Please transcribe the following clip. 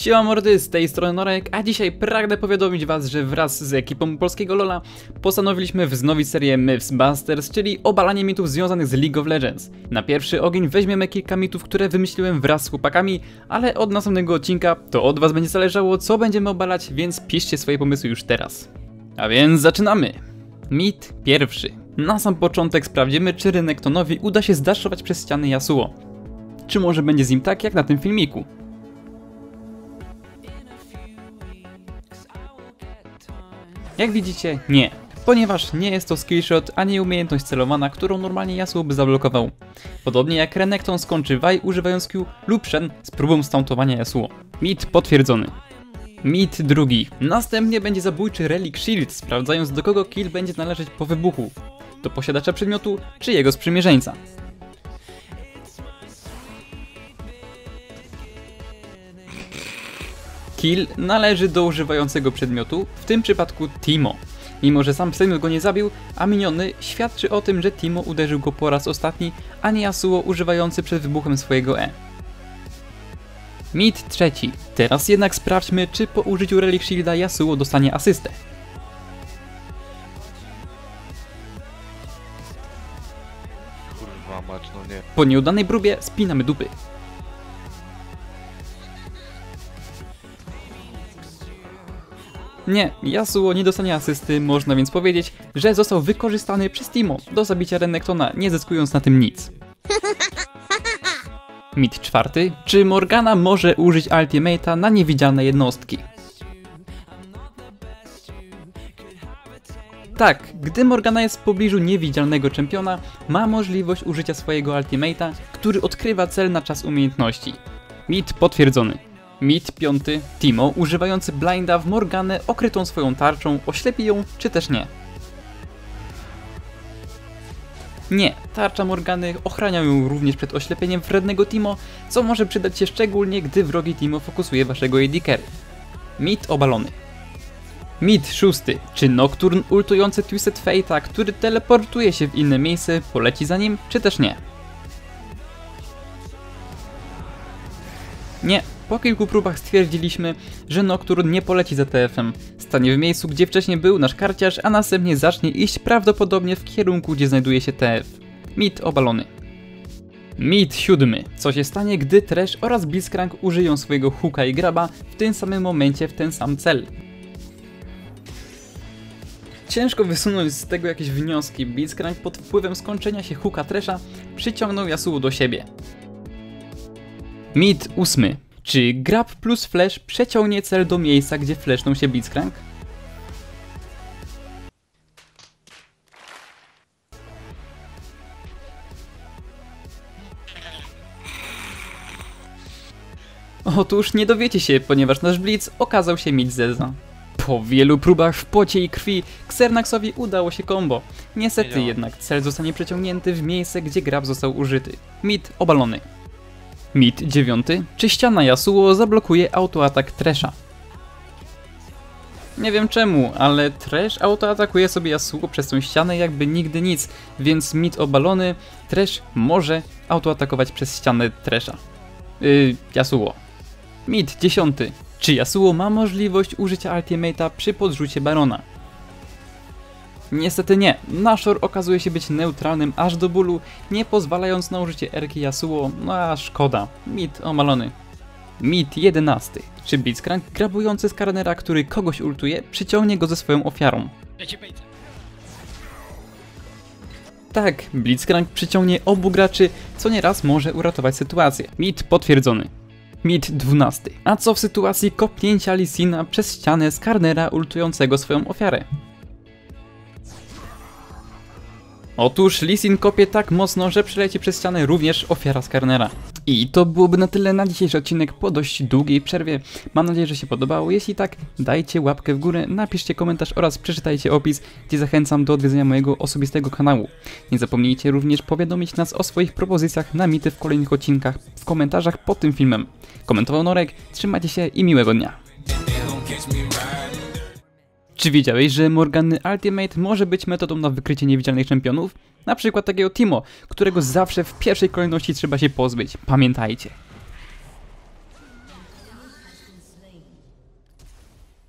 Siema mordy, z tej strony Norek, a dzisiaj pragnę powiadomić was, że wraz z ekipą polskiego LoLa postanowiliśmy wznowić serię Myths Busters, czyli obalanie mitów związanych z League of Legends. Na pierwszy ogień weźmiemy kilka mitów, które wymyśliłem wraz z chłopakami, ale od następnego odcinka to od was będzie zależało co będziemy obalać, więc piszcie swoje pomysły już teraz. A więc zaczynamy! Mit pierwszy. Na sam początek sprawdzimy, czy Renektonowi uda się zdaszować przez ściany Yasuo. Czy może będzie z nim tak jak na tym filmiku? Jak widzicie, nie. Ponieważ nie jest to skillshot ani umiejętność celowana, którą normalnie Yasuo by zablokował. Podobnie jak Renekton skończy Vaj używając Q lub Shen z próbą stuntowania Yasuo. Mit potwierdzony. Mit drugi. Następnie będzie zabójczy Relic Shield, sprawdzając do kogo kill będzie należeć po wybuchu. Do posiadacza przedmiotu czy jego sprzymierzeńca. Kill należy do używającego przedmiotu, w tym przypadku Timo. Mimo, że sam przedmiot go nie zabił, a miniony świadczy o tym, że Timo uderzył go po raz ostatni, a nie Yasuo używający przed wybuchem swojego E. Mit trzeci. Teraz jednak sprawdźmy, czy po użyciu Relic Shielda Yasuo dostanie asystę. No. Po nieudanej próbie spinamy dupy. Nie, Yasuo nie dostanie asysty, można więc powiedzieć, że został wykorzystany przez Timo do zabicia Renektona, nie zyskując na tym nic. Mit czwarty. Czy Morgana może użyć Ultimate'a na niewidzialne jednostki? Tak, gdy Morgana jest w pobliżu niewidzialnego czempiona, ma możliwość użycia swojego Ultimate'a, który odkrywa cel na czas umiejętności. Mit potwierdzony. Mit piąty. Timo, używający blinda w Morganę okrytą swoją tarczą, oślepi ją, czy też nie? Nie, tarcza Morgany ochrania ją również przed oślepieniem wrednego Timo, co może przydać się szczególnie, gdy wrogi Timo fokusuje waszego carry. Mit obalony. Mit szósty. Czy Nocturne ultujący Twisted Fate'a, który teleportuje się w inne miejsce, poleci za nim, czy też nie? Nie, po kilku próbach stwierdziliśmy, że Nocturne nie poleci za TF-em. Stanie w miejscu, gdzie wcześniej był nasz karciarz, a następnie zacznie iść prawdopodobnie w kierunku, gdzie znajduje się TF. Mit obalony. Mit siódmy. Co się stanie, gdy Trash oraz Blitzcrank użyją swojego hooka i graba w tym samym momencie w ten sam cel? Ciężko wysunąć z tego jakieś wnioski. Blitzcrank pod wpływem skończenia się hooka Tresha przyciągnął Yasuo do siebie. Mit ósmy. Czy grab plus flash przeciągnie cel do miejsca, gdzie flashną się Blitzcrank? Otóż nie dowiecie się, ponieważ nasz Blitz okazał się mieć Zeza. Po wielu próbach w pocie i krwi Xernaxowi udało się combo. Niestety jednak cel zostanie przeciągnięty w miejsce, gdzie grab został użyty. Mit obalony. Mit 9. Czy ściana Yasuo zablokuje autoatak Tresha? Nie wiem czemu, ale Trash autoatakuje sobie Yasuo przez tą ścianę jakby nigdy nic, więc mit obalony, Trash może autoatakować przez ścianę Tresha. Yy, Yasuo. Mit 10. Czy Yasuo ma możliwość użycia Ultimate'a przy podrzucie Barona? Niestety nie. Nashor okazuje się być neutralnym aż do bólu, nie pozwalając na użycie Erki Yasuo, no a szkoda. Mit omalony. Mit 11. Czy Blitzcrank grabujący z Karnera, który kogoś ultuje, przyciągnie go ze swoją ofiarą? Tak, Blitzcrank przyciągnie obu graczy, co nieraz może uratować sytuację. Mit potwierdzony. Mit 12. A co w sytuacji kopnięcia Lisina przez ścianę z Karnera ultującego swoją ofiarę? Otóż Lisin kopie tak mocno, że przeleci przez ścianę również ofiara Skarnera. I to byłoby na tyle na dzisiejszy odcinek po dość długiej przerwie. Mam nadzieję, że się podobało. Jeśli tak, dajcie łapkę w górę, napiszcie komentarz oraz przeczytajcie opis, gdzie zachęcam do odwiedzenia mojego osobistego kanału. Nie zapomnijcie również powiadomić nas o swoich propozycjach na mity w kolejnych odcinkach w komentarzach pod tym filmem. Komentował Norek, trzymajcie się i miłego dnia. Czy wiedziałeś, że Morgany Ultimate może być metodą na wykrycie niewidzialnych czempionów? Na przykład takiego Timo, którego zawsze w pierwszej kolejności trzeba się pozbyć. Pamiętajcie.